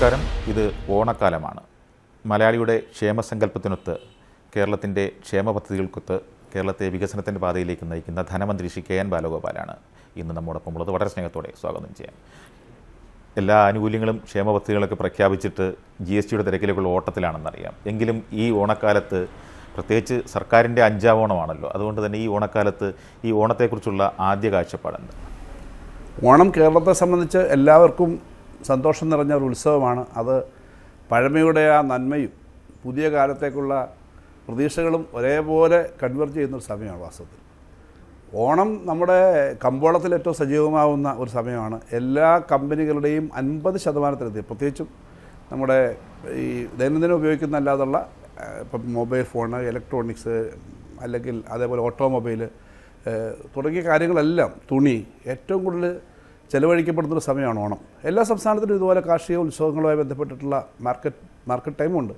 നമസ്കാരം. ഇത് ഓണക്കാലമാണ്. മലയാളിയുടെ ക്ഷേമസങ്കല്പത്തിനൊത്ത് കേരളത്തിന്റെ ക്ഷേമ പദ്ധതികൾക്കൊത്ത് കേരളത്തെ വികസനത്തിന്റെ പാതയിലേക്ക് നയിക്കുന്ന ധനമന്ത്രി ശ്രീ കെ എൻ ബാലഗോപാലാണ് ഇന്ന് നമ്മോടൊപ്പം ഉള്ളത്. വളരെ സ്നേഹത്തോടെ സ്വാഗതം ചെയ്യാം. എല്ലാ ആനുകൂല്യങ്ങളും ക്ഷേമ പദ്ധതികളൊക്കെ പ്രഖ്യാപിച്ചിട്ട് ജി എസ് ടിയുടെ തിരക്കിലേക്കുള്ള ഓട്ടത്തിലാണെന്നറിയാം. എങ്കിലും ഈ ഓണക്കാലത്ത് പ്രത്യേകിച്ച് സർക്കാരിന്റെ അഞ്ചാം ഓണമാണല്ലോ. അതുകൊണ്ട് തന്നെ ഈ ഓണക്കാലത്ത് ഈ ഓണത്തെക്കുറിച്ചുള്ള ആദ്യ കാഴ്ചപ്പാടുണ്ട് ഓണം കേരളത്തെ സംബന്ധിച്ച് എല്ലാവർക്കും സന്തോഷം നിറഞ്ഞ ഒരു ഉത്സവമാണ്. അത് പഴമയുടെ ആ നന്മയും പുതിയ കാലത്തേക്കുള്ള പ്രതീക്ഷകളും ഒരേപോലെ കൺവെർജ് ചെയ്യുന്ന ഒരു സമയമാണ് വാസ്തവത്തിൽ. ഓണം നമ്മുടെ കമ്പോളത്തിൽ ഏറ്റവും സജീവമാവുന്ന ഒരു സമയമാണ്. എല്ലാ കമ്പനികളുടെയും അൻപത് ശതമാനത്തിലെത്തി. പ്രത്യേകിച്ചും നമ്മുടെ ഈ ദൈനംദിനം ഉപയോഗിക്കുന്ന അല്ലാതുള്ള ഇപ്പം മൊബൈൽ ഫോൺ ഇലക്ട്രോണിക്സ് അല്ലെങ്കിൽ അതേപോലെ ഓട്ടോമൊബൈൽ തുടങ്ങിയ കാര്യങ്ങളെല്ലാം തുണി ഏറ്റവും കൂടുതൽ ചെലവഴിക്കപ്പെടുന്നൊരു സമയമാണ് ഓണം. എല്ലാ സംസ്ഥാനത്തിലും ഇതുപോലെ കാർഷിക ഉത്സവങ്ങളുമായി ബന്ധപ്പെട്ടിട്ടുള്ള മാർക്കറ്റ് മാർക്കറ്റ് ടൈമുണ്ട്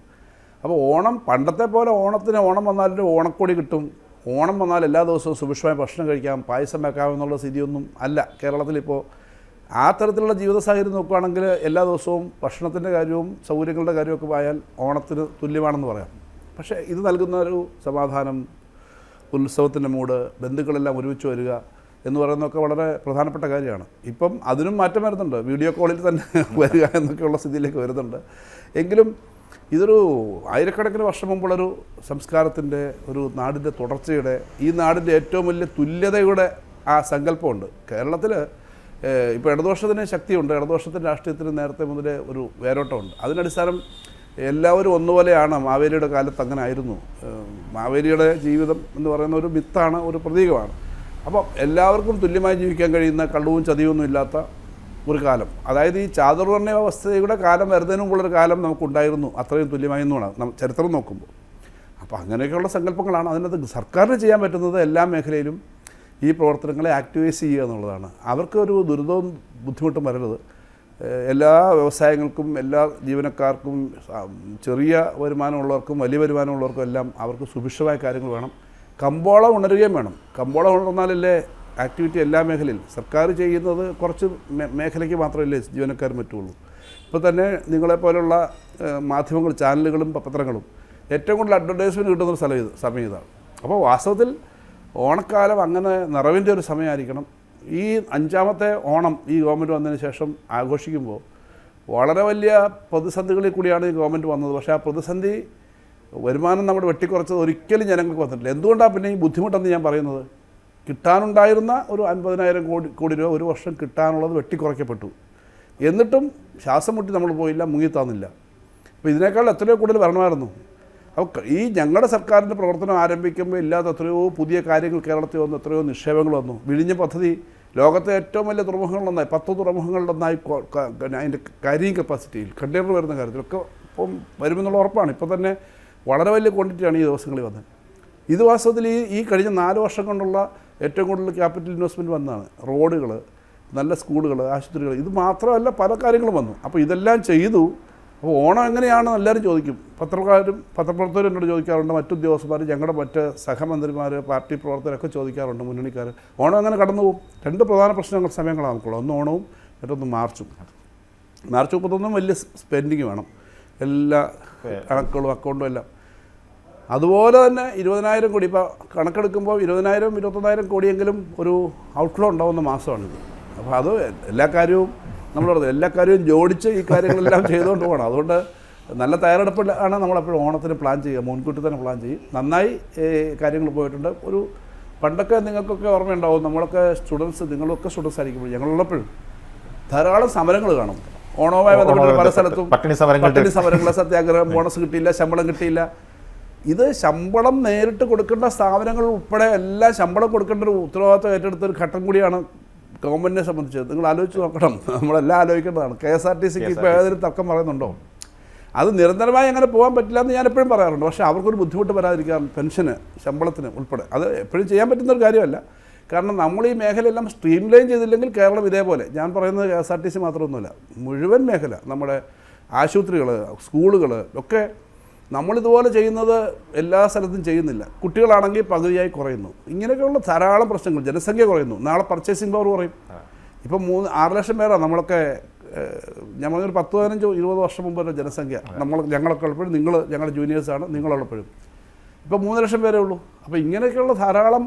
അപ്പോൾ ഓണം പണ്ടത്തെ പോലെ ഓണത്തിന് ഓണം വന്നാലൊരു ഓണക്കൊടി കിട്ടും. ഓണം വന്നാൽ എല്ലാ ദിവസവും സുഭിക്ഷമായ ഭക്ഷണം കഴിക്കാം പായസം വെക്കാം എന്നുള്ള സ്ഥിതിയൊന്നും അല്ല. കേരളത്തിലിപ്പോൾ ആ തരത്തിലുള്ള ജീവിത സാഹചര്യം നോക്കുകയാണെങ്കിൽ എല്ലാ ദിവസവും ഭക്ഷണത്തിന്റെ കാര്യവും സൗകര്യങ്ങളുടെ കാര്യമൊക്കെ പോയാൽ ഓണത്തിന് തുല്യമാണെന്ന് പറയാം. പക്ഷേ ഇത് നൽകുന്ന ഒരു സമാധാനം ഉത്സവത്തിന്റെ മൂഡ് ബന്ധുക്കളെല്ലാം ഒരുമിച്ച് വരിക എന്ന് പറയുന്നതൊക്കെ വളരെ പ്രധാനപ്പെട്ട കാര്യമാണ്. ഇപ്പം അതിനും മാറ്റം വരുന്നുണ്ട്. വീഡിയോ കോളിൽ തന്നെ വരിക എന്നൊക്കെയുള്ള സ്ഥിതിയിലേക്ക് വരുന്നുണ്ട്. എങ്കിലും ഇതൊരു ആയിരക്കണക്കിന് വർഷം മുമ്പുള്ളൊരു സംസ്കാരത്തിന്റെ ഒരു നാടിന്റെ തുടർച്ചയുടെ ഈ നാടിന്റെ ഏറ്റവും വലിയ തുല്യതയുടെ ആ സങ്കല്പമുണ്ട്. കേരളത്തിൽ ഇപ്പോൾ ഇടതുപക്ഷത്തിന് ശക്തിയുണ്ട്. ഇടതുപക്ഷത്തിന്റെ രാഷ്ട്രീയത്തിന് നേരത്തെ മുതലേ ഒരു വേരോട്ടമുണ്ട്. അതിനടിസ്ഥാനം എല്ലാവരും ഒന്നുപോലെയാണ് മാവേലിയുടെ കാലത്ത് അങ്ങനെ ആയിരുന്നു. മാവേലിയുടെ ജീവിതം എന്ന് പറയുന്ന ഒരു മിത്താണ് ഒരു പ്രതീകമാണ്. അപ്പം എല്ലാവർക്കും തുല്യമായി ജീവിക്കാൻ കഴിയുന്ന കള്ളവും ചതിയൊന്നും ഇല്ലാത്ത ഒരു കാലം. അതായത് ഈ ചാതുർവർണ വ്യവസ്ഥയുടെ കാലം വരുന്നതിന് മുമ്പുള്ളൊരു കാലം നമുക്കുണ്ടായിരുന്നു. അത്രയും തുല്യമായി എന്നുമാണ്. നം- ചരിത്രം നോക്കുമ്പോൾ. അപ്പോൾ അങ്ങനെയൊക്കെയുള്ള സങ്കല്പങ്ങളാണ് അതിനകത്ത് സർക്കാരിന് ചെയ്യാൻ പറ്റുന്നത് എല്ലാ മേഖലയിലും ഈ പ്രവർത്തനങ്ങളെ ആക്ടിവൈസ് ചെയ്യുക എന്നുള്ളതാണ്. അവർക്ക് ഒരു ദുരിതവും ബുദ്ധിമുട്ടും വരരുത്. എല്ലാ വ്യവസായങ്ങൾക്കും എല്ലാ ജീവനക്കാർക്കും ചെറിയ വരുമാനമുള്ളവർക്കും വലിയ വരുമാനമുള്ളവർക്കും എല്ലാം അവർക്ക് സുഭിക്ഷമായ കാര്യങ്ങൾ വേണം. കമ്പോളം ഉണരുകയും വേണം. കമ്പോളം ഉണർന്നാലല്ലേ ആക്ടിവിറ്റി എല്ലാ മേഖലയിൽ സർക്കാർ ചെയ്യുന്നത് കുറച്ച് മേഖലയ്ക്ക് മാത്രമല്ലേ ജീവനക്കാർ പറ്റുള്ളൂ. ഇപ്പോൾ തന്നെ നിങ്ങളെപ്പോലുള്ള മാധ്യമങ്ങൾ ചാനലുകളും പത്രങ്ങളും ഏറ്റവും കൂടുതൽ അഡ്വർടൈസ്മെന്റ് കിട്ടുന്ന സ്ഥലം ഇത് സമയം ഇതാണ്. അപ്പോൾ വാസ്തവത്തിൽ ഓണക്കാലം അങ്ങനെ നിറവിന്റെ ഒരു സമയമായിരിക്കണം. ഈ അഞ്ചാമത്തെ ഓണം ഈ ഗവൺമെന്റ് വന്നതിന് ശേഷം ആഘോഷിക്കുമ്പോൾ വളരെ വലിയ പ്രതിസന്ധികളിൽ കൂടിയാണ് ഈ ഗവൺമെന്റ് വന്നത്. പക്ഷേ ആ പ്രതിസന്ധി വരുമാനം നമ്മുടെ വെട്ടിക്കുറച്ചത് ഒരിക്കലും ജനങ്ങൾക്ക് വന്നിട്ടില്ല. എന്തുകൊണ്ടാണ് പിന്നെ ഈ ബുദ്ധിമുട്ടെന്ന് ഞാൻ പറയുന്നത്? കിട്ടാനുണ്ടായിരുന്ന ഒരു അൻപതിനായിരം കോടി കോടി രൂപ ഒരു വർഷം കിട്ടാനുള്ളത് വെട്ടിക്കുറയ്ക്കപ്പെട്ടു. എന്നിട്ടും ശ്വാസം മുട്ടി നമ്മൾ പോയില്ല മുങ്ങിത്താന്നില്ല. അപ്പോൾ ഇതിനേക്കാൾ എത്രയോ കൂടുതൽ വരണമായിരുന്നു. അപ്പോൾ ഈ ഞങ്ങളുടെ സർക്കാരിന്റെ പ്രവർത്തനം ആരംഭിക്കുമ്പോൾ ഇല്ലാത്ത എത്രയോ പുതിയ കാര്യങ്ങൾ കേരളത്തിൽ വന്നു എത്രയോ നിക്ഷേപങ്ങൾ വന്നു. വിഴിഞ്ഞ പദ്ധതി ലോകത്തെ ഏറ്റവും വലിയ തുറമുഖങ്ങളിലൊന്നായി പത്ത് തുറമുഖങ്ങളിലൊന്നായി അതിന്റെ കാരിങ് കപ്പാസിറ്റിയിൽ കണ്ടെയ്നർ വരുന്ന കാര്യത്തിലൊക്കെ ഇപ്പം വരുമെന്നുള്ള ഉറപ്പാണ്. ഇപ്പോൾ തന്നെ വളരെ വലിയ ക്വാണ്ടിറ്റിയാണ് ഈ ദിവസങ്ങളിൽ വന്നത്. ഇത് വാസ്തവത്തിൽ ഈ ഈ കഴിഞ്ഞ നാല് വർഷം കൊണ്ടുള്ള ഏറ്റവും കൂടുതൽ ക്യാപിറ്റൽ ഇൻവെസ്റ്റ്മെന്റ് വന്നതാണ്. റോഡുകൾ നല്ല സ്കൂളുകൾ ആശുപത്രികൾ. ഇത് മാത്രമല്ല പല കാര്യങ്ങളും വന്നു. അപ്പോൾ ഇതെല്ലാം ചെയ്തു. അപ്പോൾ ഓണം എങ്ങനെയാണെന്ന് എല്ലാവരും ചോദിക്കും. പത്രക്കാരും പത്രപ്രവർത്തകരും എന്നോട് ചോദിക്കാറുണ്ട്. മറ്റു ഉദ്യോഗസ്ഥന്മാർ ഞങ്ങളുടെ മറ്റ് സഹമന്ത്രിമാർ പാർട്ടി പ്രവർത്തകരൊക്കെ ചോദിക്കാറുണ്ട് മുന്നണിക്കാർ ഓണം എങ്ങനെ കടന്നു പോകും? രണ്ട് പ്രധാന പ്രശ്നങ്ങൾ സമയങ്ങളാണ് നമുക്കുള്ളത്. ഒന്ന് ഓണവും മറ്റൊന്ന് മാർച്ചും. മാർച്ച് മുപ്പത്തൊന്നും വലിയ സ്പെൻഡിങ് വേണം. എല്ലാ കണക്കുകളും അക്കൗണ്ടും എല്ലാം. അതുപോലെ തന്നെ ഇരുപതിനായിരം കോടി ഇപ്പോൾ കണക്കെടുക്കുമ്പോൾ ഇരുപതിനായിരം ഇരുപത്തൊന്നായിരം കോടിയെങ്കിലും ഒരു ഔട്ട്ഫ്ലോ ഉണ്ടാവുന്ന മാസമാണിത്. അപ്പോൾ അത് എല്ലാ കാര്യവും നമ്മൾ പറഞ്ഞത് എല്ലാ കാര്യവും ജോഡിച്ച് ഈ കാര്യങ്ങളെല്ലാം ചെയ്തുകൊണ്ട് പോകണം. അതുകൊണ്ട് നല്ല തയ്യാറെടുപ്പിലാണ് നമ്മളെപ്പോഴും ഓണത്തിന് പ്ലാൻ ചെയ്യുക മുൻകൂട്ടി തന്നെ പ്ലാൻ ചെയ്യും. നന്നായി കാര്യങ്ങൾ പോയിട്ടുണ്ട്. ഒരു പണ്ടൊക്കെ നിങ്ങൾക്കൊക്കെ ഓർമ്മയുണ്ടാവും നമ്മളൊക്കെ സ്റ്റുഡൻസ് നിങ്ങളൊക്കെ സ്റ്റുഡൻസ് ആയിരിക്കുമ്പോൾ ഞങ്ങളുള്ളപ്പോഴും ധാരാളം സമരങ്ങൾ കാണും. ഓണവുമായി ബന്ധപ്പെട്ട് പല സ്ഥലത്തും പട്ടിണി സമരങ്ങൾ പട്ടിണി സമരങ്ങൾ സത്യാഗ്രഹം ബോണസ് കിട്ടിയില്ല ശമ്പളം കിട്ടിയില്ല. ഇത് ശമ്പളം നേരിട്ട് കൊടുക്കേണ്ട സ്ഥാപനങ്ങൾ ഉൾപ്പെടെ എല്ലാം ശമ്പളം കൊടുക്കേണ്ട ഒരു ഉത്തരവാദിത്വം ഏറ്റെടുത്ത ഒരു ഘട്ടം കൂടിയാണ് ഗവൺമെന്റിനെ സംബന്ധിച്ച് നിങ്ങൾ ആലോചിച്ച് നോക്കണം. നമ്മളെല്ലാം ആലോചിക്കേണ്ടതാണ്. കെ എസ് ആർ ടി സിക്ക് ഇപ്പോൾ ഏതൊരു തർക്കം പറയുന്നുണ്ടോ? അത് നിരന്തരമായി അങ്ങനെ പോകാൻ പറ്റില്ല എന്ന് ഞാൻ എപ്പോഴും പറയാറുണ്ട്. പക്ഷേ അവർക്കൊരു ബുദ്ധിമുട്ട് വരാതിരിക്കാൻ പെൻഷന് ശമ്പളത്തിന് ഉൾപ്പെടെ. അത് എപ്പോഴും ചെയ്യാൻ പറ്റുന്ന ഒരു കാര്യമല്ല. കാരണം നമ്മൾ ഈ മേഖലയെല്ലാം സ്ട്രീം ലൈൻ ചെയ്തില്ലെങ്കിൽ കേരളം ഇതേപോലെ. ഞാൻ പറയുന്നത് K S R T C മാത്രമൊന്നുമല്ല. മുഴുവൻ മേഖല നമ്മുടെ ആശുപത്രികൾ സ്കൂളുകൾ ഒക്കെ നമ്മളിതുപോലെ ചെയ്യുന്നത് എല്ലാ സ്ഥലത്തും ചെയ്യുന്നില്ല. കുട്ടികളാണെങ്കിൽ പകുതിയായി കുറയുന്നു. ഇങ്ങനെയൊക്കെയുള്ള ധാരാളം പ്രശ്നങ്ങൾ ജനസംഖ്യ കുറയുന്നു. നാളെ പർച്ചേസിംഗ് പവർ കുറയും. ഇപ്പം മൂന്ന് ആറ് ലക്ഷം പേരാണ് നമ്മളൊക്കെ ഞാൻ പറഞ്ഞൊരു പത്ത് പതിനഞ്ചോ ഇരുപത് വർഷം മുമ്പ് വരെ ജനസംഖ്യ. നമ്മൾ ഞങ്ങളൊക്കെ ഉള്ളപ്പോഴും നിങ്ങൾ ഞങ്ങളുടെ ജൂനിയേഴ്സാണ് നിങ്ങളുള്ളപ്പോഴും ഇപ്പോൾ മൂന്ന് ലക്ഷം പേരേ ഉള്ളൂ. അപ്പോൾ ഇങ്ങനെയൊക്കെയുള്ള ധാരാളം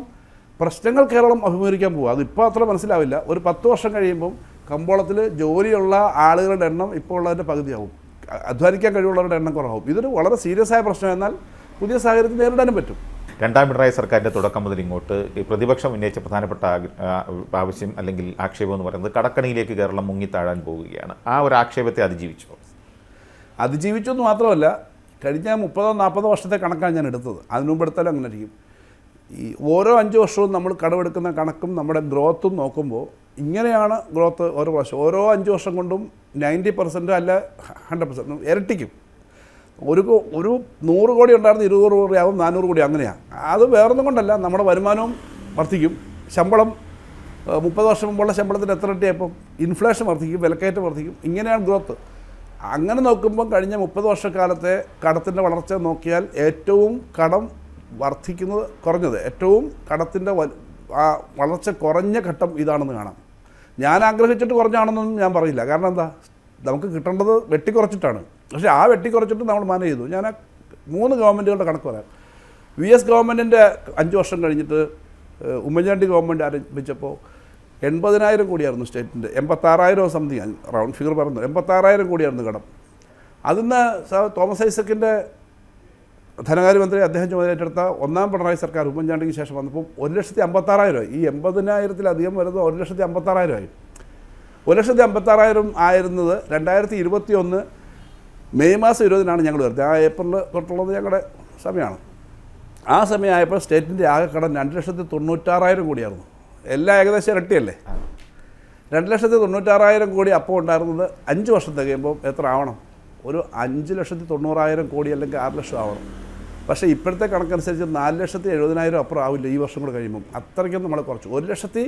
പ്രശ്നങ്ങൾ കേരളം അഭിമുഖീകരിക്കാൻ പോകുക അതിപ്പോൾ അത്ര മനസ്സിലാവില്ല. ഒരു പത്ത് വർഷം കഴിയുമ്പം കമ്പോളത്തിൽ ജോലിയുള്ള ആളുകളുടെ എണ്ണം ഇപ്പോൾ ഉള്ളതിന്റെ പകുതിയാവും. അധ്വാനിക്കാൻ കഴിവുള്ളവരുടെ എണ്ണം കുറവാകും ഇതൊരു വളരെ സീരിയസ് ആയ പ്രശ്നം. എന്നാൽ പുതിയ സാഹചര്യത്തിൽ നേരിടാനും പറ്റും. രണ്ടാം പിണറായി സർക്കാരിന്റെ തുടക്കം മുതൽ ഇങ്ങോട്ട് ഈ പ്രതിപക്ഷം ഉന്നയിച്ച പ്രധാനപ്പെട്ട ആവശ്യം അല്ലെങ്കിൽ ആക്ഷേപം എന്ന് പറയുന്നത് കടക്കണിയിലേക്ക് കേരളം മുങ്ങിത്താഴാൻ പോവുകയാണ്. ആ ഒരു ആക്ഷേപത്തെ അതിജീവിച്ചു? അതിജീവിച്ചു എന്ന് മാത്രമല്ല കഴിഞ്ഞ മുപ്പതോ നാൽപ്പതോ വർഷത്തെ കണക്കാണ് ഞാൻ എടുത്തത്. അതിനു മുമ്പ് എടുത്താലും അങ്ങനെ ഇരിക്കും. ഈ ഓരോ അഞ്ച് വർഷവും നമ്മൾ കടമെടുക്കുന്ന കണക്കും നമ്മുടെ ഗ്രോത്തും നോക്കുമ്പോൾ ഇങ്ങനെയാണ് ഗ്രോത്ത് ഓരോ പ്രാവശ്യം. ഓരോ അഞ്ച് വർഷം കൊണ്ടും നയന്റി പെർസെന്റ് അല്ല ഹൺഡ്രഡ് പെർസെന്റ് ഇരട്ടിക്കും. ഒരു ഒരു നൂറ് കോടി ഉണ്ടായിരുന്ന ഇരുന്നൂറ് കോടി ആവും നാനൂറ് കോടി അങ്ങനെയാണ് അത് വേറൊന്നും കൊണ്ടല്ല നമ്മുടെ വരുമാനവും വർദ്ധിക്കും. ശമ്പളം മുപ്പത് വർഷം മുമ്പുള്ള ശമ്പളത്തിന് എത്ര ഇട്ടിയപ്പം ഇൻഫ്ലേഷൻ വർദ്ധിക്കും വിലക്കയറ്റം വർദ്ധിക്കും. ഇങ്ങനെയാണ് ഗ്രോത്ത്. അങ്ങനെ നോക്കുമ്പം കഴിഞ്ഞ മുപ്പത് വർഷക്കാലത്തെ കടത്തിന്റെ വളർച്ച നോക്കിയാൽ ഏറ്റവും കടം വർദ്ധിക്കുന്നത് കുറഞ്ഞത്. ഏറ്റവും കടത്തിന്റെ ആ വളർച്ച കുറഞ്ഞ ഘട്ടം ഇതാണെന്ന് കാണാം. ഞാൻ ആഗ്രഹിച്ചിട്ട് കുറഞ്ഞാണെന്നൊന്നും ഞാൻ പറയില്ല കാരണം എന്താ? നമുക്ക് കിട്ടേണ്ടത് വെട്ടിക്കുറച്ചിട്ടാണ് പക്ഷേ ആ വെട്ടിക്കുറച്ചിട്ട് നമ്മൾ മാനേജ് ചെയ്തു. ഞാൻ മൂന്ന് ഗവൺമെന്റുകളുടെ കണക്ക് പറയാം. വി എസ് ഗവൺമെന്റിന്റെ അഞ്ച് വർഷം കഴിഞ്ഞിട്ട് ഉമ്മൻചാണ്ടി ഗവൺമെന്റ് ആരംഭിച്ചപ്പോൾ എൺപതിനായിരം കോടിയായിരുന്നു സ്റ്റേറ്റിന്റെ എൺപത്താറായിരം സംതിങ് റൗണ്ട് ഫിഗർ പറഞ്ഞു എൺപത്താറായിരം കോടിയായിരുന്നു കടം. അതിന്ന് തോമസ് ഐസക്കിന്റെ ധനകാര്യമന്ത്രി അദ്ദേഹം ചുമതലയേറ്റെടുത്ത ഒന്നാം പിണറായി സർക്കാർ ഉമ്മൻചാണ്ടിക്ക് ശേഷം വന്നപ്പോൾ ഒരു ലക്ഷത്തി അമ്പത്താറായിരമായി ഈ എൺപതിനായിരത്തിലധികം വരുന്നത് ഒരു ലക്ഷത്തി അമ്പത്താറായിരമായി ഒരു ലക്ഷത്തി അമ്പത്താറായിരം ആയിരുന്നത് രണ്ടായിരത്തി ഇരുപത്തി ഒന്ന് മെയ് മാസം ഇരുപതിനാണ് ഞങ്ങൾ വരുന്നത് ആ ഏപ്രിൽ തൊട്ടുള്ളത് ഞങ്ങളുടെ സമയമാണ്. ആ സമയമായപ്പോൾ സ്റ്റേറ്റിന്റെ ആകെ കടം രണ്ട് ലക്ഷത്തി തൊണ്ണൂറ്റാറായിരം കോടിയായിരുന്നു. എല്ലാം ഏകദേശം ഇരട്ടിയല്ലേ? രണ്ട് ലക്ഷത്തി തൊണ്ണൂറ്റാറായിരം കോടി അപ്പോൾ ഉണ്ടായിരുന്നത് അഞ്ച് വർഷം തികയുമ്പോൾ എത്ര ആവണം? ഒരു അഞ്ച് ലക്ഷത്തി തൊണ്ണൂറായിരം കോടി അല്ലെങ്കിൽ ആറ് ലക്ഷം ആവണം. പക്ഷേ ഇപ്പോഴത്തെ കണക്കനുസരിച്ച് നാല് ലക്ഷത്തി എഴുപതിനായിരം അപ്പുറം ആവില്ല ഈ വർഷം കൂടെ കഴിയുമ്പം. അത്രയ്ക്കും നമ്മൾ കുറച്ചു. ഒരു ലക്ഷത്തി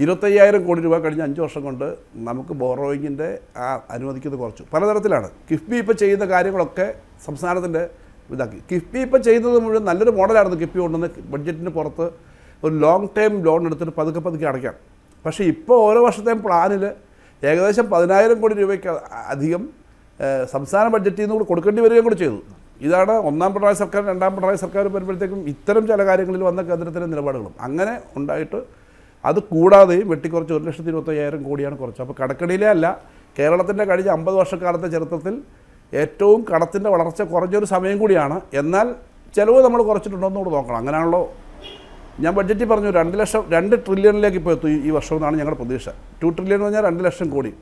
ഇരുപത്തയ്യായിരം കോടി രൂപ കഴിഞ്ഞ അഞ്ച് വർഷം കൊണ്ട് നമുക്ക് ബോറോയിങ്ങിന്റെ ആ അനുവദിക്കുന്നത് കുറച്ചു. പലതരത്തിലാണ്. കിഫ്ബി ഇപ്പോൾ ചെയ്യുന്ന കാര്യങ്ങളൊക്കെ സംസ്ഥാനത്തിന്റെ ഇതാക്കി. കിഫ്ബി ഇപ്പോൾ ചെയ്യുന്നത് മുഴുവൻ നല്ലൊരു മോഡലായിരുന്നു കിഫ്ബി കൊണ്ടുവന്ന് ബഡ്ജറ്റിന് പുറത്ത് ഒരു ലോങ് ടൈം ലോൺ എടുത്തിട്ട് പതുക്കെ പതുക്കെ അടയ്ക്കാം. പക്ഷേ ഇപ്പോൾ ഓരോ വർഷത്തെയും പ്ലാനിൽ ഏകദേശം പതിനായിരം കോടി രൂപയ്ക്ക് അധികം സംസ്ഥാന ബഡ്ജറ്റിൽ നിന്ന് കൂടി കൊടുക്കേണ്ടി വരികയും കൂടി ചെയ്തു. ഇതാണ് ഒന്നാം പിണറായി സർക്കാർ രണ്ടാം പിണറായി സർക്കാർ വരുമ്പോഴത്തേക്കും ഇത്തരം ചില കാര്യങ്ങളിൽ വന്ന കേന്ദ്രത്തിന്റെ നിലപാടുകളും. അങ്ങനെ ഉണ്ടായിട്ട് അത് കൂടാതെയും വെട്ടിക്കുറച്ച് ഒരു ലക്ഷത്തി ഇരുപത്തയ്യായിരം കോടിയാണ് കുറച്ച്. അപ്പോൾ കടക്കടിയിലേ അല്ല കേരളത്തിന്റെ കഴിഞ്ഞ അമ്പത് വർഷക്കാലത്തെ ചരിത്രത്തിൽ ഏറ്റവും കടത്തിന്റെ വളർച്ച കുറഞ്ഞൊരു സമയം കൂടിയാണ്. എന്നാൽ ചിലവ് നമ്മൾ കുറച്ചിട്ടുണ്ടോ കൂടെ നോക്കണം. അങ്ങനെയാണല്ലോ. ഞാൻ ബഡ്ജറ്റിൽ പറഞ്ഞു രണ്ട് ലക്ഷം രണ്ട് ട്രില്യണിലേക്ക് ഇപ്പോൾ എത്തും ഈ വർഷം എന്നാണ് ഞങ്ങളുടെ പ്രതീക്ഷ. ടു ട്രില്യൺ എന്ന് പറഞ്ഞാൽ രണ്ട് ലക്ഷം കോടി.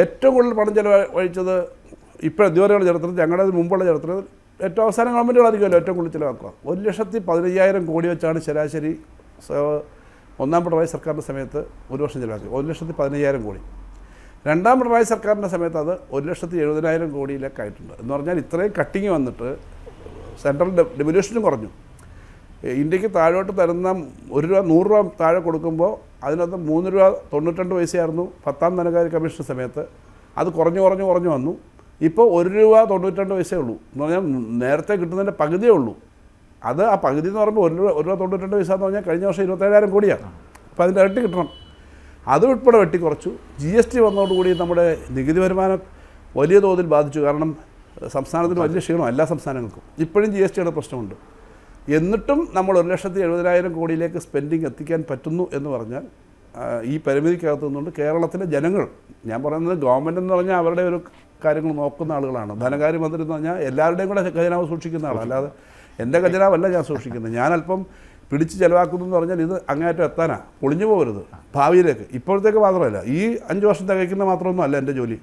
ഏറ്റവും കൂടുതൽ പണം ചിലവഴിച്ചത് ഇപ്പോൾ ഇതുവരെയുള്ള ചരിത്രത്തിൽ ഞങ്ങളുടെ മുമ്പുള്ള ചരിത്രത്തിൽ ഏറ്റവും അവസാനം ഗവൺമെന്റുകളായിരിക്കുമല്ലോ ഏറ്റവും കൂടുതൽ ചിലവാക്കുക. ഒരു ലക്ഷത്തി പതിനയ്യായിരം കോടി വെച്ചാണ് ശരാശരി ഒന്നാം പിണറായി സർക്കാരിന്റെ സമയത്ത് ഒരു വർഷം ചിലവാക്കി ഒരു ലക്ഷത്തി പതിനയ്യായിരം കോടി. രണ്ടാം പിണറായി സർക്കാരിന്റെ സമയത്ത് അത് ഒരു ലക്ഷത്തി എഴുപതിനായിരം കോടിയിലേക്ക് ആയിട്ടുണ്ട് എന്ന് പറഞ്ഞാൽ ഇത്രയും കട്ടിങ് വന്നിട്ട് സെൻട്രൽ ഡെവല്യൂഷനും കുറഞ്ഞു. ഇന്ത്യയ്ക്ക് താഴോട്ട് തരുന്ന ഒരു രൂപ നൂറ് രൂപ താഴെ കൊടുക്കുമ്പോൾ അതിനകത്ത് മൂന്ന് രൂപ തൊണ്ണൂറ്റി രണ്ട് പൈസയായിരുന്നു പത്താം ധനകാര്യ കമ്മീഷൻ സമയത്ത്. അത് കുറഞ്ഞു കുറഞ്ഞു കുറഞ്ഞു വന്നു. ഇപ്പോൾ ഒരു രൂപ തൊണ്ണൂറ്റിരണ്ട് പൈസയേ ഉള്ളൂ. എന്ന് പറഞ്ഞാൽ നേരത്തെ കിട്ടുന്നതിന്റെ പകുതിയേ ഉള്ളൂ. അത് ആ പകുതി എന്ന് പറയുമ്പോൾ ഒരു രൂപ ഒരു രൂപ തൊണ്ണൂറ്റിരണ്ട് പൈസ എന്ന് പറഞ്ഞാൽ കഴിഞ്ഞ വർഷം ഇരുപത്തേഴായിരം കോടിയാണ്. അപ്പോൾ അതിന്റെ ഇരട്ടി കിട്ടണം. അത് ഉൾപ്പെടെ വെട്ടിക്കുറച്ചു ജി എസ് ടി വന്നതോടുകൂടി നമ്മുടെ നികുതി വരുമാനം വലിയ തോതിൽ ബാധിച്ചു. കാരണം സംസ്ഥാനത്തിന് വലിയ ക്ഷീണം എല്ലാ സംസ്ഥാനങ്ങൾക്കും. ഇപ്പോഴും ജി എസ് ടിയുടെ പ്രശ്നമുണ്ട്. എന്നിട്ടും നമ്മൾ ഒരു ലക്ഷത്തി എഴുപതിനായിരം കോടിയിലേക്ക് സ്പെൻഡിങ് എത്തിക്കാൻ പറ്റുന്നു എന്ന് പറഞ്ഞാൽ ഈ പരിമിതിക്കകത്തു നിന്നുകൊണ്ട് കേരളത്തിലെ ജനങ്ങൾ ഞാൻ പറയുന്നത് ഗവൺമെന്റ് എന്ന് പറഞ്ഞാൽ അവരുടെ ഒരു കാര്യങ്ങൾ നോക്കുന്ന ആളുകളാണ്. ധനകാര്യമന്ത്രി എന്ന് പറഞ്ഞാൽ എല്ലാവരുടെയും കൂടെ ഖജനാവ് സൂക്ഷിക്കുന്ന ആളാണ്. അല്ലാതെ എന്റെ ഖജനാവല്ല ഞാൻ സൂക്ഷിക്കുന്നത്. ഞാനല്പം പിടിച്ച് ചിലവാക്കുന്നു എന്ന് പറഞ്ഞാൽ ഇത് അങ്ങേറ്റം എത്താനാ. പൊളിഞ്ഞു പോകരുത്. ഭാവിയിലേക്ക്. ഇപ്പോഴത്തേക്ക് മാത്രമല്ല ഈ അഞ്ച് വർഷം തികയ്ക്കുന്ന മാത്രമൊന്നും അല്ല എന്റെ ജോലി.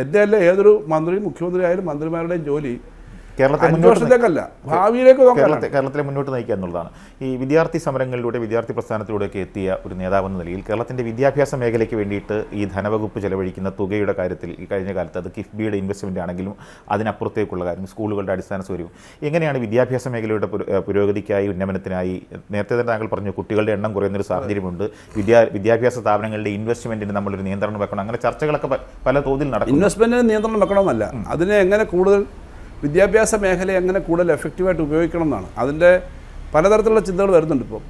എന്റെ അല്ല ഏതൊരു മന്ത്രി മുഖ്യമന്ത്രി ആയാലും മന്ത്രിമാരുടെയും ജോലി കേരളത്തെ മുന്നോട്ടേക്കല്ല ഭാവിയിലേക്ക് കേരളത്തെ കേരളത്തിലെ മുന്നോട്ട് നയിക്കുക എന്നുള്ളതാണ്. ഈ വിദ്യാർത്ഥി സമരങ്ങളിലൂടെ വിദ്യാർത്ഥി പ്രസ്ഥാനത്തിലൂടെയൊക്കെ എത്തിയ ഒരു നേതാവെന്ന നിലയിൽ കേരളത്തിന്റെ വിദ്യാഭ്യാസ മേഖലയ്ക്ക് വേണ്ടിയിട്ട് ഈ ധനവകുപ്പ് ചെലവഴിക്കുന്ന തുകയുടെ കാര്യത്തിൽ ഈ കഴിഞ്ഞ കാലത്ത് അത് കിഫ്ബിയുടെ ഇൻവെസ്റ്റ്മെന്റ് ആണെങ്കിലും അതിനപ്പുറത്തേക്കുള്ള കാര്യം സ്കൂളുകളുടെ അടിസ്ഥാന സൗകര്യം എങ്ങനെയാണ് വിദ്യാഭ്യാസ മേഖലയുടെ പുരോഗതിക്കായി ഉന്നമനത്തിനായി നേരത്തെ തന്നെ താങ്കൾ പറഞ്ഞു കുട്ടികളുടെ എണ്ണം കുറയുന്നൊരു സാഹചര്യമുണ്ട്. വിദ്യാ വിദ്യാഭ്യാസ സ്ഥാപനങ്ങളുടെ ഇൻവെസ്റ്റ്മെന്റിന് നമ്മളൊരു നിയന്ത്രണം വെക്കണം. അങ്ങനെ ചർച്ചകളൊക്കെ പല തോതിൽ നടക്കും ഇൻവെസ്റ്റ്മെന്റിന് നിയന്ത്രണം വെക്കണമെന്നല്ല. അതിനെ എങ്ങനെ കൂടുതൽ വിദ്യാഭ്യാസ മേഖല എങ്ങനെ കൂടുതൽ എഫക്റ്റീവായിട്ട് ഉപയോഗിക്കണം എന്നാണ്. അതിന്റെ പലതരത്തിലുള്ള ചിന്തകൾ വരുന്നുണ്ട് ഇപ്പോൾ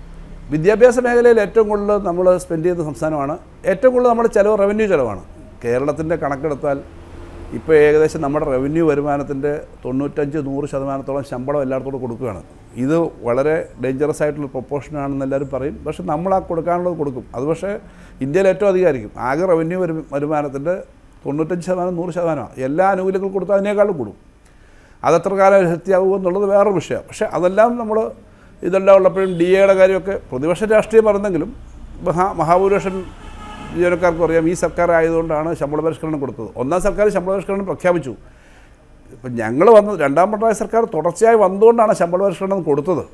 വിദ്യാഭ്യാസ മേഖലയിൽ ഏറ്റവും കൂടുതൽ നമ്മൾ സ്പെൻഡ് ചെയ്യുന്ന സംസ്ഥാനമാണ്. ഏറ്റവും കൂടുതൽ നമ്മുടെ ചിലവ് റവന്യൂ ചിലവാണ്. കേരളത്തിന്റെ കണക്കെടുത്താൽ ഇപ്പോൾ ഏകദേശം നമ്മുടെ റവന്യൂ വരുമാനത്തിന്റെ തൊണ്ണൂറ്റഞ്ച് നൂറ് ശതമാനത്തോളം ശമ്പളം എല്ലായിടത്തോടും കൊടുക്കുകയാണ്. ഇത് വളരെ ഡേഞ്ചറസ് ആയിട്ടുള്ള പ്രൊപ്പോർഷൻ ആണെന്ന് എല്ലാവരും പറയും. പക്ഷേ നമ്മൾ ആ കൊടുക്കാനുള്ളത് കൊടുക്കും. അത് പക്ഷേ ഇന്ത്യയിൽ ഏറ്റവും അധികമായിരിക്കും. ആകെ റവന്യൂ വരും വരുമാനത്തിന്റെ തൊണ്ണൂറ്റഞ്ച് ശതമാനം നൂറ് ശതമാനമാണ്. എല്ലാ ആനുകൂല്യങ്ങളും കൊടുത്താൽ അതിനേക്കാളും കൂടും. അതെത്ര കാലം ശക്തിയാവുമോ എന്നുള്ളത് വേറൊരു വിഷയമാണ് പക്ഷേ അതെല്ലാം നമ്മൾ ഇതെല്ലാം ഉള്ളപ്പോഴും ഡി എയുടെ കാര്യമൊക്കെ പ്രതിപക്ഷ രാഷ്ട്രീയം പറഞ്ഞെങ്കിലും മഹാ മഹാഭൂരിപക്ഷം ജീവനക്കാർക്ക് അറിയാം ഈ സർക്കാർ ആയതുകൊണ്ടാണ് ശമ്പള പരിഷ്കരണം കൊടുത്തത്. ഒന്നാം സർക്കാർ ശമ്പള പരിഷ്കരണം പ്രഖ്യാപിച്ചു. ഇപ്പം ഞങ്ങൾ വന്ന് രണ്ടാം പിണറായി സർക്കാർ തുടർച്ചയായി വന്നുകൊണ്ടാണ് ശമ്പള പരിഷ്കരണം കൊടുത്തത്.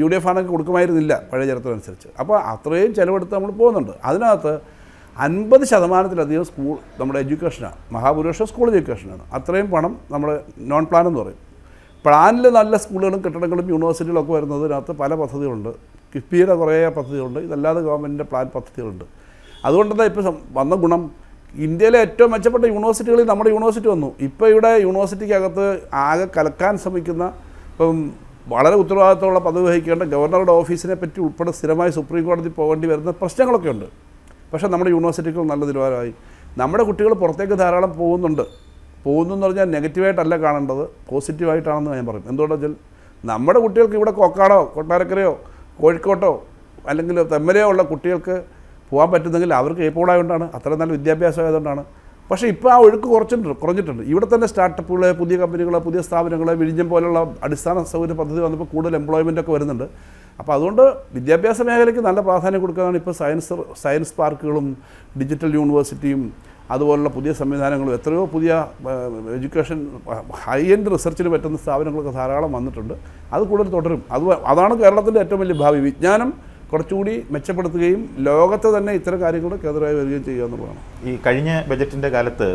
യു ഡി എഫ് ആണെങ്കിൽ കൊടുക്കുമായിരുന്നില്ല പഴയ ചരിത്രം അനുസരിച്ച് അപ്പോൾ അത്രയും ചിലവെടുത്ത് നമ്മൾ പോകുന്നുണ്ട്. അതിനകത്ത് അൻപത് ശതമാനത്തിലധികം സ്കൂൾ നമ്മുടെ എഡ്യൂക്കേഷനാണ്. മഹാഭൂരിപക്ഷം സ്കൂൾ എഡ്യൂക്കേഷനാണ്. അത്രയും പണം നമ്മൾ നോൺ പ്ലാൻ എന്ന് പറയും. പ്ലാനിൽ നല്ല സ്കൂളുകളും കെട്ടിടങ്ങളും യൂണിവേഴ്സിറ്റികളൊക്കെ വരുന്നതിനകത്ത് പല പദ്ധതികളുണ്ട്. കിഫ്ബിയുടെ കുറേ പദ്ധതികളുണ്ട്. ഇതല്ലാതെ ഗവൺമെന്റിന്റെ പ്ലാൻ പദ്ധതികളുണ്ട്. അതുകൊണ്ടാണ് ഇപ്പോൾ വന്ന ഗുണം? ഇന്ത്യയിലെ ഏറ്റവും മെച്ചപ്പെട്ട യൂണിവേഴ്സിറ്റികളിൽ നമ്മുടെ യൂണിവേഴ്സിറ്റി വന്നു. ഇപ്പോൾ ഇവിടെ യൂണിവേഴ്സിറ്റിക്കകത്ത് ആകെ കലക്കാൻ ശ്രമിക്കുന്ന ഇപ്പം വളരെ ഉത്തരവാദിത്തമുള്ള പദവി വഹിക്കേണ്ട ഗവർണറുടെ ഓഫീസിനെ പറ്റി ഉൾപ്പെടെ സ്ഥിരമായി സുപ്രീം കോടതി പോകേണ്ടി വരുന്ന പ്രശ്നങ്ങളൊക്കെ ഉണ്ട് പക്ഷേ നമ്മുടെ യൂണിവേഴ്സിറ്റികൾ നല്ല നിലവാരമായി. നമ്മുടെ കുട്ടികൾ പുറത്തേക്ക് ധാരാളം പോകുന്നുണ്ട്. പോകുന്നു എന്ന് പറഞ്ഞാൽ നെഗറ്റീവായിട്ടല്ല കാണേണ്ടത് പോസിറ്റീവായിട്ടാണെന്ന് ഞാൻ പറയും. എന്തുകൊണ്ടെന്ന് വെച്ചാൽ നമ്മുടെ കുട്ടികൾക്ക് ഇവിടെ കൊക്കാടോ കൊട്ടാരക്കരയോ കോഴിക്കോട്ടോ അല്ലെങ്കിൽ തെമ്മലയോ ഉള്ള കുട്ടികൾക്ക് പോകാൻ പറ്റുന്നെങ്കിൽ അവർക്ക് എപ്പോഴായതുകൊണ്ടാണ് അത്ര നല്ല വിദ്യാഭ്യാസം ആയതുകൊണ്ടാണ്. പക്ഷേ ഇപ്പോൾ ആ ഒഴുക്ക് കുറച്ചിട്ടുണ്ട് കുറഞ്ഞിട്ടുണ്ട്. ഇവിടെ തന്നെ സ്റ്റാർട്ടപ്പുകൾ പുതിയ കമ്പനികൾ പുതിയ സ്ഥാപനങ്ങൾ വിഴിഞ്ഞം പോലുള്ള അടിസ്ഥാന സൗകര്യ പദ്ധതി വന്നപ്പോൾ കൂടുതൽ എംപ്ലോയ്മെന്റ് ഒക്കെ വരുന്നുണ്ട്. അപ്പോൾ അതുകൊണ്ട് വിദ്യാഭ്യാസ മേഖലയ്ക്ക് നല്ല പ്രാധാന്യം കൊടുക്കുകയാണ് ഇപ്പോൾ സയൻസ് സയൻസ് പാർക്കുകളും ഡിജിറ്റൽ യൂണിവേഴ്സിറ്റിയും അതുപോലുള്ള പുതിയ സംവിധാനങ്ങളും എത്രയോ പുതിയ എഡ്യൂക്കേഷൻ ഹൈ എൻഡ് റിസർച്ചിന് പറ്റുന്ന സ്ഥാപനങ്ങളൊക്കെ ധാരാളം വന്നിട്ടുണ്ട്. അത് കൂടുതൽ തുടരും. അത് അതാണ് കേരളത്തിന്റെ ഏറ്റവും വലിയ ഭാവി. വിജ്ഞാനം കുറച്ചുകൂടി മെച്ചപ്പെടുത്തുകയും ലോകത്തെ തന്നെ ഇത്തരം കാര്യങ്ങളുടെ കേന്ദ്രമായി വരികയും ചെയ്യുക എന്നുള്ളതാണ്. ഈ കഴിഞ്ഞ ബജറ്റിന്റെ കാലത്ത്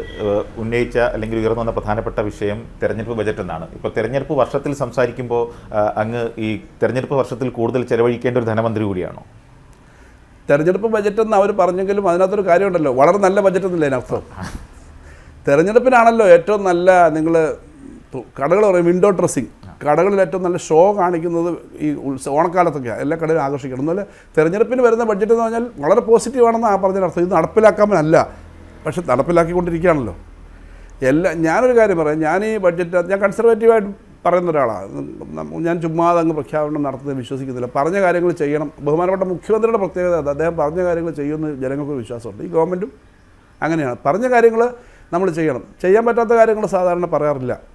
ഉന്നയിച്ച അല്ലെങ്കിൽ ഉയർന്നു വന്ന പ്രധാനപ്പെട്ട വിഷയം തെരഞ്ഞെടുപ്പ് ബജറ്റ് എന്നാണ്. ഇപ്പോൾ തെരഞ്ഞെടുപ്പ് വർഷത്തിൽ സംസാരിക്കുമ്പോൾ അങ്ങ് ഈ തെരഞ്ഞെടുപ്പ് വർഷത്തിൽ കൂടുതൽ ചെലവഴിക്കേണ്ട ഒരു ധനമന്ത്രി കൂടിയാണോ? തെരഞ്ഞെടുപ്പ് ബജറ്റ് എന്ന് അവർ പറഞ്ഞെങ്കിലും അതിനകത്തൊരു കാര്യമുണ്ടല്ലോ. വളരെ നല്ല ബജറ്റ് എന്നല്ലേ അതിനർത്ഥം തെരഞ്ഞെടുപ്പിനാണല്ലോ ഏറ്റവും നല്ല നിങ്ങൾ കടകൾ പറയും വിൻഡോ ഡ്രസ്സിങ്. കടകളിൽ ഏറ്റവും നല്ല ഷോ കാണിക്കുന്നത് ഈ ഉത്സവ ഓണക്കാലത്തൊക്കെയാണ് എല്ലാ കടയിലും ആകർഷിക്കണം. എന്നാൽ തെരഞ്ഞെടുപ്പിന് വരുന്ന ബഡ്ജറ്റ് എന്ന് പറഞ്ഞാൽ വളരെ പോസിറ്റീവാണെന്ന് ആ പറഞ്ഞ അർത്ഥം. ഇത് നടപ്പിലാക്കാമെന്നല്ല. പക്ഷെ നടപ്പിലാക്കിക്കൊണ്ടിരിക്കുകയാണല്ലോ. എല്ലാ ഞാനൊരു കാര്യം പറയാം. ഞാൻ ഈ ബഡ്ജറ്റ് ഞാൻ കൺസർവേറ്റീവായിട്ട് പറയുന്ന ഒരാളാണ് ഞാൻ ചുമ്മാതെ അങ്ങ് പ്രഖ്യാപനം നടത്തുന്നത് വിശ്വസിക്കുന്നില്ല. പറഞ്ഞ കാര്യങ്ങൾ ചെയ്യണം. ബഹുമാനപ്പെട്ട മുഖ്യമന്ത്രിയുടെ പ്രത്യേകത അദ്ദേഹം പറഞ്ഞ കാര്യങ്ങൾ ചെയ്യുമെന്ന് ജനങ്ങൾക്ക് വിശ്വാസമുണ്ട്. ഈ ഗവൺമെന്റും അങ്ങനെയാണ്. പറഞ്ഞ കാര്യങ്ങൾ നമ്മൾ ചെയ്യണം. ചെയ്യാൻ പറ്റാത്ത കാര്യങ്ങൾ സാധാരണ പറയാറില്ല.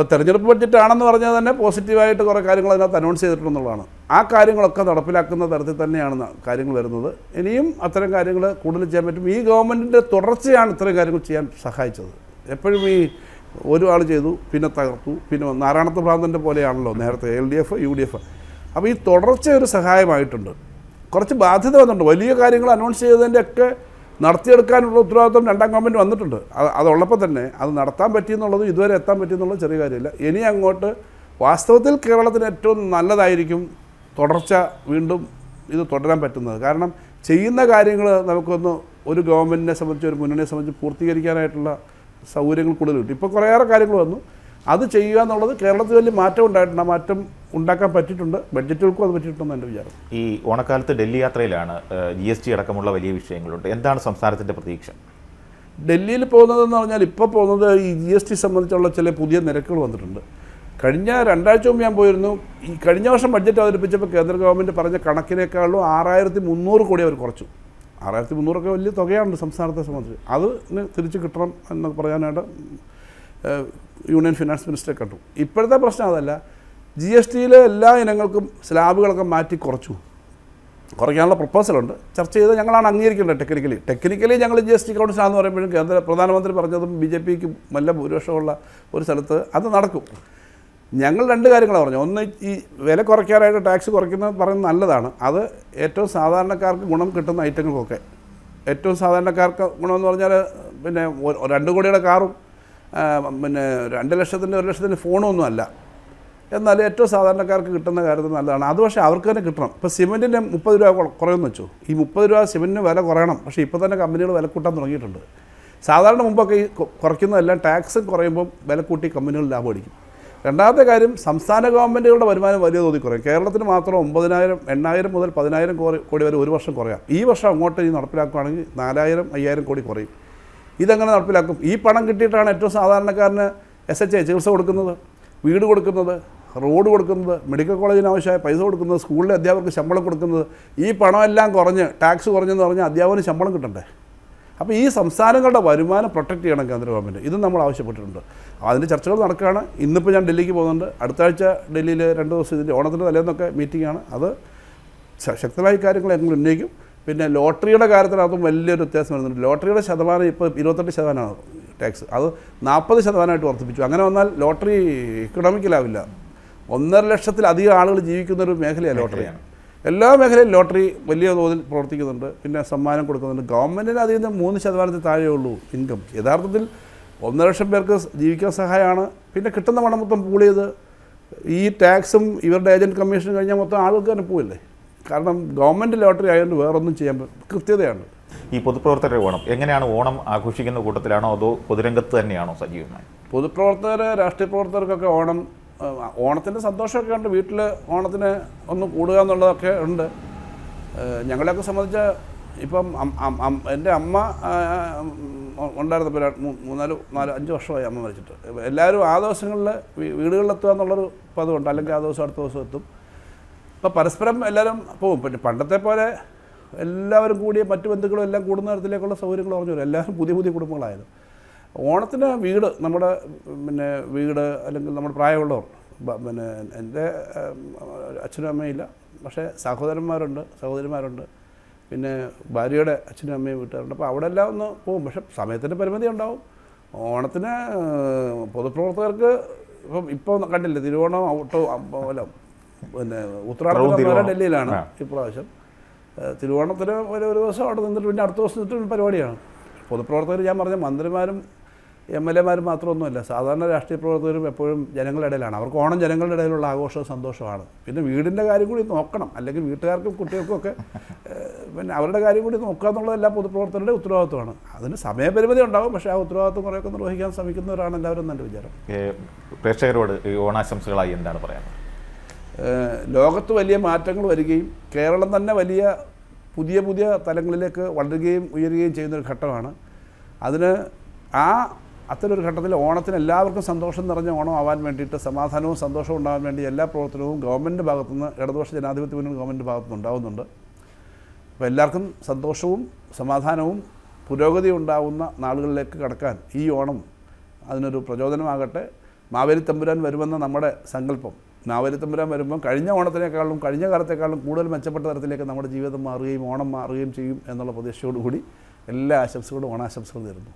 ഇപ്പോൾ തെരഞ്ഞെടുപ്പ് ബഡ്ജറ്റ് ആണെന്ന് പറഞ്ഞാൽ തന്നെ പോസിറ്റീവായിട്ട് കുറേ കാര്യങ്ങൾ അതിനകത്ത് അനൗൺസ് ചെയ്തിട്ടുണ്ടെന്നുള്ളതാണ്. ആ കാര്യങ്ങളൊക്കെ നടപ്പിലാക്കുന്ന തരത്തിൽ തന്നെയാണ് കാര്യങ്ങൾ വരുന്നത്. ഇനിയും അത്തരം കാര്യങ്ങൾ കൂടുതൽ ചെയ്യാൻ പറ്റും. ഈ ഗവൺമെന്റിന്റെ തുടർച്ചയാണ് ഇത്തരം കാര്യങ്ങൾ ചെയ്യാൻ സഹായിച്ചത്. എപ്പോഴും ഈ ഒരു ആൾ ചെയ്തു പിന്നെ തകർത്തു പിന്നെ നാരായണത്ത് ഭ്രാന്തന്റെ പോലെയാണല്ലോ നേരത്തെ L D F U D F. അപ്പോൾ ഈ തുടർച്ച ഒരു സഹായമായിട്ടുണ്ട്. കുറച്ച് ബാധ്യത വന്നിട്ടുണ്ട്. വലിയ കാര്യങ്ങൾ അനൗൺസ് ചെയ്തതിന്റെ ഒക്കെ നടത്തിയെടുക്കാനുള്ള ഉത്തരവാദിത്വം രണ്ടാം ഗവൺമെന്റ് വന്നിട്ടുണ്ട്. അത് അതുള്ളപ്പോൾ തന്നെ അത് നടത്താൻ പറ്റിയെന്നുള്ളത് ഇതുവരെ എത്താൻ പറ്റിയെന്നുള്ളത് ചെറിയ കാര്യമില്ല. ഇനി അങ്ങോട്ട് വാസ്തവത്തിൽ കേരളത്തിന് ഏറ്റവും നല്ലതായിരിക്കും തുടർച്ച വീണ്ടും ഇത് തുടരാൻ പറ്റുന്നത്. കാരണം ചെയ്യുന്ന കാര്യങ്ങൾ നമുക്കൊന്ന് ഒരു ഗവൺമെന്റിനെ സംബന്ധിച്ച് ഒരു മുന്നണിയെ സംബന്ധിച്ച് പൂർത്തീകരിക്കാനായിട്ടുള്ള സൗകര്യങ്ങൾ കൂടുതൽ കിട്ടും. ഇപ്പോൾ കുറേയേറെ കാര്യങ്ങൾ വന്നു. അത് ചെയ്യുക എന്നുള്ളത് കേരളത്തിൽ വലിയ മാറ്റം ഉണ്ടായിട്ടുണ്ട്. ആ മാറ്റം ഉണ്ടാക്കാൻ പറ്റിയിട്ടുണ്ട്. ബഡ്ജറ്റുകൾക്കും അത് പറ്റിയിട്ടുണ്ടെന്ന് എന്റെ വിചാരം. ഈ ഓണക്കാലത്ത് ഡൽഹി യാത്രയിലാണ് ജി എസ് ടി അടക്കമുള്ള വലിയ വിഷയങ്ങളുണ്ട്. എന്താണ് സംസ്ഥാനത്തിന്റെ പ്രതീക്ഷ? ഡൽഹിയിൽ പോകുന്നതെന്ന് പറഞ്ഞാൽ ഇപ്പോൾ പോകുന്നത് ഈ ജി എസ് ടി സംബന്ധിച്ചുള്ള ചില പുതിയ നിരക്കുകൾ വന്നിട്ടുണ്ട്. കഴിഞ്ഞ രണ്ടാഴ്ച മുമ്പ് ഞാൻ പോയിരുന്നു. ഈ കഴിഞ്ഞ വർഷം ബഡ്ജറ്റ് അവതരിപ്പിച്ചപ്പോൾ കേന്ദ്ര ഗവൺമെന്റ് പറഞ്ഞ കണക്കിനേക്കാളും ആറായിരത്തി മുന്നൂറ് കോടി അവർ കുറച്ചു. ആറായിരത്തി മുന്നൂറൊക്കെ വലിയ തുകയാണ് സംസ്ഥാനത്തെ സംബന്ധിച്ച്. അതിന് തിരിച്ച് കിട്ടണം എന്ന് പറയാനായിട്ട് യൂണിയൻ ഫിനാൻസ് മിനിസ്റ്ററെ കണ്ടു. ഇപ്പോഴത്തെ പ്രശ്നം അതല്ല. ജി എസ് ടിയിലെ എല്ലാ ഇനങ്ങൾക്കും സ്ലാബുകളൊക്കെ മാറ്റി കുറച്ചു. കുറയ്ക്കാനുള്ള പ്രപ്പോസലുണ്ട് ചർച്ച ചെയ്ത് ഞങ്ങളാണ് അംഗീകരിക്കേണ്ടത് ടെക്നിക്കലി ടെക്നിക്കലി ഞങ്ങൾ ജി എസ് ടി കൗൺസിലാണെന്ന് പറയുമ്പോഴും കേന്ദ്ര പ്രധാനമന്ത്രി പറഞ്ഞതും ബി ജെ പിക്ക് നല്ല ഭൂരിപക്ഷമുള്ള ഒരു സ്ഥലത്ത് അത് നടക്കും. ഞങ്ങൾ രണ്ട് കാര്യങ്ങളാണ് പറഞ്ഞു ഒന്ന് ഈ വില കുറയ്ക്കാനായിട്ട് ടാക്സ് കുറയ്ക്കുന്നത് പറയുന്നത് നല്ലതാണ്. അത് ഏറ്റവും സാധാരണക്കാർക്ക് ഗുണം കിട്ടുന്ന ഐറ്റങ്ങൾക്കൊക്കെ. ഏറ്റവും സാധാരണക്കാർക്ക് ഗുണമെന്ന് പറഞ്ഞാൽ പിന്നെ രണ്ട് കോടിയുടെ കാറും പിന്നെ രണ്ട് ലക്ഷത്തിന്റെ ഒരു ലക്ഷത്തിന്റെ ഫോണും ഒന്നും അല്ല. എന്നാൽ ഏറ്റവും സാധാരണക്കാർക്ക് കിട്ടുന്ന കാര്യത്തിൽ നല്ലതാണ്. അത് പക്ഷേ അവർക്ക് തന്നെ കിട്ടണം. ഇപ്പോൾ സിമെന്റിന്റെ മുപ്പത് രൂപ കുറ- കുറയുമെന്ന് വെച്ചു. ഈ മുപ്പത് രൂപ സിമെന്റിന് വില കുറയണം. പക്ഷേ ഇപ്പോൾ തന്നെ കമ്പനികൾ വില കൂട്ടാൻ തുടങ്ങിയിട്ടുണ്ട്. സാധാരണ മുമ്പൊക്കെ ഈ കുറയ്ക്കുന്നതെല്ലാം ടാക്സ് കുറയുമ്പോൾ വില കൂട്ടി കമ്പനികൾ ലാഭം അടിക്കും. രണ്ടാമത്തെ കാര്യം സംസ്ഥാന ഗവൺമെന്റുകളുടെ വരുമാനം വലിയ തോതിൽ കുറയും. കേരളത്തിന് മാത്രം ഒമ്പതിനായിരം എണ്ണായിരം മുതൽ പതിനായിരം കോടി വരെ ഒരു വർഷം കുറയാം. ഈ വർഷം അങ്ങോട്ട് ഇനി നടപ്പിലാക്കുകയാണെങ്കിൽ നാലായിരം അയ്യായിരം കോടി കുറയും. ഇതെങ്ങനെ നടപ്പിലാക്കും? ഈ പണം കിട്ടിയിട്ടാണ് ഏറ്റവും സാധാരണക്കാരന് എസ് എച്ച് ചികിത്സ കൊടുക്കുന്നത്? വീട് കൊടുക്കുന്നത്? റോഡ് കൊടുക്കുന്നത് മെഡിക്കൽ കോളേജിന് ആവശ്യമായ പൈസ കൊടുക്കുന്നത് സ്കൂളിലെ അധ്യാപകർക്ക് ശമ്പളം കൊടുക്കുന്നത് ഈ പണമെല്ലാം കുറഞ്ഞ് ടാക്സ് കുറഞ്ഞെന്ന് പറഞ്ഞാൽ അധ്യാപകന് ശമ്പളം കിട്ടണ്ടേ? അപ്പോൾ ഈ സംസ്ഥാനങ്ങളുടെ വരുമാനം പ്രൊട്ടക്റ്റ് ചെയ്യണം കേന്ദ്ര ഗവൺമെന്റ് ഇതും നമ്മൾ ആവശ്യപ്പെട്ടിട്ടുണ്ട്. അതിന്റെ ചർച്ചകൾ നടക്കുകയാണ്. ഇന്നിപ്പോൾ ഞാൻ ഡൽഹിക്ക് പോകുന്നുണ്ട്. അടുത്ത ആഴ്ച ഡൽഹിയിൽ രണ്ട് ദിവസം ഇതിന്റെ ഓണത്തിന്റെ തലേന്നൊക്കെ മീറ്റിംഗ് ആണ്. അത് ശക്തമായ കാര്യങ്ങൾ ഞങ്ങൾ ഉന്നയിക്കും. പിന്നെ ലോട്ടറിയുടെ കാര്യത്തിനകത്തും വലിയൊരു വ്യത്യാസം വരുന്നുണ്ട്. ലോട്ടറിയുടെ ശതമാനം ഇപ്പോൾ ഇരുപത്തെട്ട് ശതമാനമാണ് ടാക്സ്. അത് നാൽപ്പത് ശതമാനമായിട്ട് വർദ്ധിപ്പിച്ചു. അങ്ങനെ വന്നാൽ ലോട്ടറി ഇക്കണോമിക്കലാവില്ല ഒന്നര ലക്ഷത്തിലധികം ആളുകൾ ജീവിക്കുന്ന ഒരു മേഖലയാണ്. ലോട്ടറിയാണ് എല്ലാ മേഖലയിലും ലോട്ടറി വലിയ തോതിൽ പ്രവർത്തിക്കുന്നുണ്ട്. പിന്നെ സമ്മാനം കൊടുക്കുന്നുണ്ട്. ഗവൺമെന്റിന് അതിൽ നിന്ന് മൂന്ന് ശതമാനത്തിൽ താഴെ ഉള്ളൂ ഇൻകം യഥാർത്ഥത്തിൽ ഒന്നര ലക്ഷം പേർക്ക് ജീവിക്കാൻ സഹായമാണ്. പിന്നെ കിട്ടുന്ന പണം മൊത്തം പൂൾ ചെയ്ത് ഈ ടാക്സും ഇവരുടെ ഏജന്റ് കമ്മീഷനും കഴിഞ്ഞാൽ മൊത്തം ആളുകൾക്ക് തന്നെ പോവില്ലേ? കാരണം ഗവൺമെന്റ് ലോട്ടറി ആയതുകൊണ്ട് വേറൊന്നും ചെയ്യാൻ കൃത്യതയാണ്. ഈ പൊതുപ്രവർത്തകരുടെ ഓണം എങ്ങനെയാണ് ഓണം ആഘോഷിക്കുന്ന കൂട്ടത്തിലാണോ അതോ പൊതുരംഗത്ത് തന്നെയാണോ സജീവമായി? പൊതുപ്രവർത്തകർ രാഷ്ട്രീയ പ്രവർത്തകർക്കൊക്കെ ഓണം ഓണത്തിന്റെ സന്തോഷമൊക്കെ ഉണ്ട് വീട്ടിൽ ഓണത്തിന് ഒന്ന് കൂടുക എന്നുള്ളതൊക്കെ ഉണ്ട്. ഞങ്ങളെയൊക്കെ സംബന്ധിച്ച് ഇപ്പം എന്റെ അമ്മ ഉണ്ടായിരുന്നപ്പോൾ മൂന്നാൽ നാല് അഞ്ച് വർഷമായി അമ്മ മരിച്ചിട്ട്. എല്ലാവരും ആ ദിവസങ്ങളിൽ വീടുകളിലെത്തുക എന്നുള്ളൊരു പതിവുണ്ട്. അല്ലെങ്കിൽ ആ ദിവസം അടുത്ത ദിവസം എത്തും. ഇപ്പം പരസ്പരം എല്ലാവരും പോകും പിന്നെ പണ്ടത്തെ പോലെ എല്ലാവരും കൂടി മറ്റു ബന്ധുക്കളും എല്ലാം കൂടുന്ന തരത്തിലേക്കുള്ള സൗകര്യങ്ങൾ പറഞ്ഞു വരും. എല്ലാവരും പുതിയ പുതിയ കുടുംബങ്ങളായിരുന്നു ഓണത്തിന് വീട് നമ്മുടെ പിന്നെ വീട് അല്ലെങ്കിൽ നമ്മുടെ പ്രായമുള്ളവർ പിന്നെ എന്റെ അച്ഛനും അമ്മയില്ല പക്ഷേ സഹോദരന്മാരുണ്ട് സഹോദരിമാരുണ്ട്. പിന്നെ ഭാര്യയുടെ അച്ഛനും അമ്മയും വീട്ടുകാരുണ്ട്. അപ്പോൾ അവിടെ എല്ലാം ഒന്ന് പോകും പക്ഷെ സമയത്തിന്റെ പരിമിതി ഉണ്ടാവും. ഓണത്തിന് പൊതുപ്രവർത്തകർക്ക് ഇപ്പം ഇപ്പോൾ കണ്ടില്ല തിരുവോണം ഔട്ടോ അല്ല പിന്നെ ഉത്തരാഖണ്ഡ്. ഡൽഹിയിലാണ്. ഇപ്രാവശ്യം. തിരുവോണത്തിന് ഒരു ഒരു ദിവസം അവിടെ നിന്നിട്ട് പിന്നെ അടുത്ത ദിവസം നിന്നിട്ട് പരിപാടിയാണ്. പൊതുപ്രവർത്തകർ ഞാൻ പറഞ്ഞ മന്ത്രിമാരും എം എൽ എമാർ മാത്രമൊന്നുമല്ല സാധാരണ രാഷ്ട്രീയ പ്രവർത്തകരും എപ്പോഴും ജനങ്ങളുടെ ഇടയിലാണ്. അവർക്ക് ഓണം ജനങ്ങളുടെ ഇടയിലുള്ള ആഘോഷവും സന്തോഷമാണ് പിന്നെ വീടിന്റെ കാര്യം കൂടി നോക്കണം. അല്ലെങ്കിൽ വീട്ടുകാർക്കും കുട്ടികൾക്കും ഒക്കെ പിന്നെ അവരുടെ കാര്യം കൂടി നോക്കുക എന്നുള്ളത് എല്ലാ പൊതുപ്രവർത്തകരുടെ ഉത്തരവാദിത്വമാണ്. അതിന് സമയപരിമിതി ഉണ്ടാകും പക്ഷേ ആ ഉത്തരവാദിത്വം കുറേയൊക്കെ നിർവഹിക്കാൻ ശ്രമിക്കുന്നവരാണ് എല്ലാവരും എന്റെ വിചാരം. പ്രേക്ഷകരോട് ഈ ഓണാശംസകളായി എന്താണ് പറയാനുള്ളത് ലോകത്ത് വലിയ മാറ്റങ്ങൾ വരികയും കേരളം തന്നെ വലിയ പുതിയ പുതിയ തലങ്ങളിലേക്ക് വളരുകയും ഉയരുകയും ചെയ്യുന്നൊരു ഘട്ടമാണ്. അതിന് ആ അത്തരൊരു ഘട്ടത്തിൽ ഓണത്തിന് എല്ലാവർക്കും സന്തോഷം നിറഞ്ഞ ഓണം ആവാൻ വേണ്ടിയിട്ട് സമാധാനവും സന്തോഷവും ഉണ്ടാകാൻ വേണ്ടി എല്ലാ പ്രവർത്തനവും ഗവൺമെന്റ് ഭാഗത്തുനിന്ന് ഇടതുപക്ഷ ജനാധിപത്യ മുന്നണി ഗവൺമെന്റ് ഭാഗത്തുനിന്ന് ഉണ്ടാകുന്നുണ്ട് അപ്പോൾ എല്ലാവർക്കും സന്തോഷവും സമാധാനവും പുരോഗതി ഉണ്ടാകുന്ന നാളുകളിലേക്ക് കടക്കാൻ ഈ ഓണം അതിനൊരു പ്രചോദനമാകട്ടെ. മാവേലി തമ്പുരാൻ വരുമെന്ന നമ്മുടെ സങ്കല്പം. മാവേലി തമ്പുരാൻ വരുമ്പം കഴിഞ്ഞ ഓണത്തിനേക്കാളും കഴിഞ്ഞ കാലത്തേക്കാളും കൂടുതൽ മെച്ചപ്പെട്ട തരത്തിലേക്ക് നമ്മുടെ ജീവിതം മാറുകയും ഓണം മാറുകയും ചെയ്യും എന്നുള്ള പ്രതീക്ഷയോടുകൂടി എല്ലാ ആശംസകളും ഓണാശംസകളും നേരുന്നു.